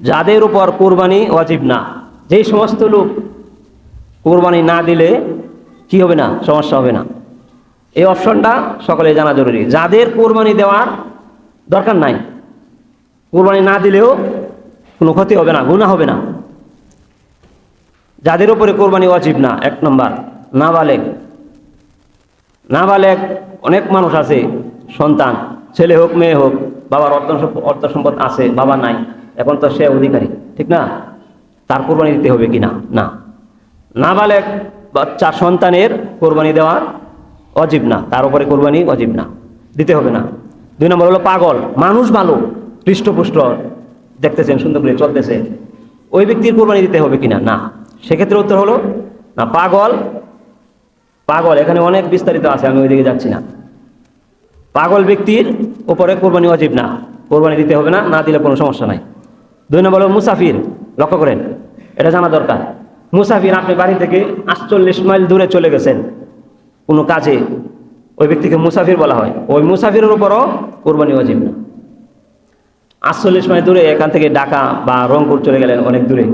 যাদের উপর কোরবানি ওয়াজিব না। যেই সমস্ত লোক কোরবানি না দিলে কি হবে না? সমস্যা হবে না। এই অপশনটা সকলে জানা জরুরি। যাদের কোরবানি দেওয়ার দরকার নাই, কোরবানি না দিলেও কোনো ক্ষতি হবে না গুণা হবে না। যাদের উপরে কোরবানি অজীব না, এক নম্বর, নাবালেগ। নাবালেগ অনেক মানুষ আছে, সন্তান, ছেলে হোক, মেয়ে হোক, বাবার অর্থ অর্থ সম্পদ আছে, বাবা নাই। এখন তো সে অধিকারী, ঠিক না? তার কোরবানি দিতে হবে কি না? না। নাবালেগ বাচ্চা সন্তানের কোরবানি দেওয়ার অজীব না, তার উপরে কোরবানি অজীব না, দিতে হবে না। দুই নম্বর হলো পাগল, মানুষ ভালো, হৃষ্টপুষ্ট, দেখতেছেন, সুন্দর করে চলতেছে। ওই ব্যক্তির কোরবানি দিতে হবে কিনা না। সেক্ষেত্রে উত্তর হলো, না, পাগল পাগল, এখানে অনেক বিস্তারিত আছে, আমি ওইদিকে যাচ্ছি না। পাগল ব্যক্তির উপরে কোরবানি অজীব না, কোরবানি দিতে হবে না না দিলে কোনো সমস্যা নাই। দুই নম্বর হলো মুসাফির, লক্ষ্য করেন, এটা জানা দরকার। মুসাফির আপনি বাড়ি থেকে আটচল্লিশ মাইল দূরে চলে গেছেন, কোনো কাজে, ওই ব্যক্তিকে মুসাফির বলা হয়। ওই মুসাফিরের উপরও কোরবানি অজীব না। আটচল্লিশ মাইল দূরে এখান থেকে ঢাকা বা রংপুর চলে গেলেন অনেক দূরে।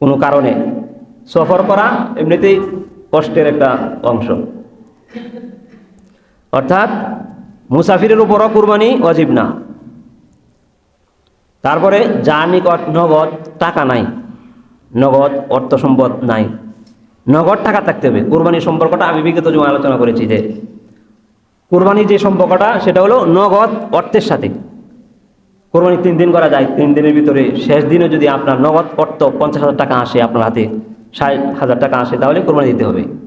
কোনো কারণে সফর করা এমনিতেই কষ্টের একটা অংশ। অর্থাৎ মুসাফিরের উপরও কুরবানি অজীব না। তারপরে যার নিকট নগদ টাকা নাই। নগদ অর্থ সম্পদ নাই। নগদ টাকা থাকতে হবে। কোরবানির সম্পর্কটা আমি বিগত জমা আলোচনা করেছি যে কোরবানির যে সম্পর্কটা, সেটা হলো নগদ অর্থের সাথে। কোরবানি তিন দিন করা যায়। তিন দিনের ভিতরে শেষ দিনে যদি আপনার নগদ অর্থ পঞ্চাশ হাজার টাকা আসে আপনার হাতে, ষাট হাজার টাকা আসে, তাহলে কোরবানি দিতে হবে।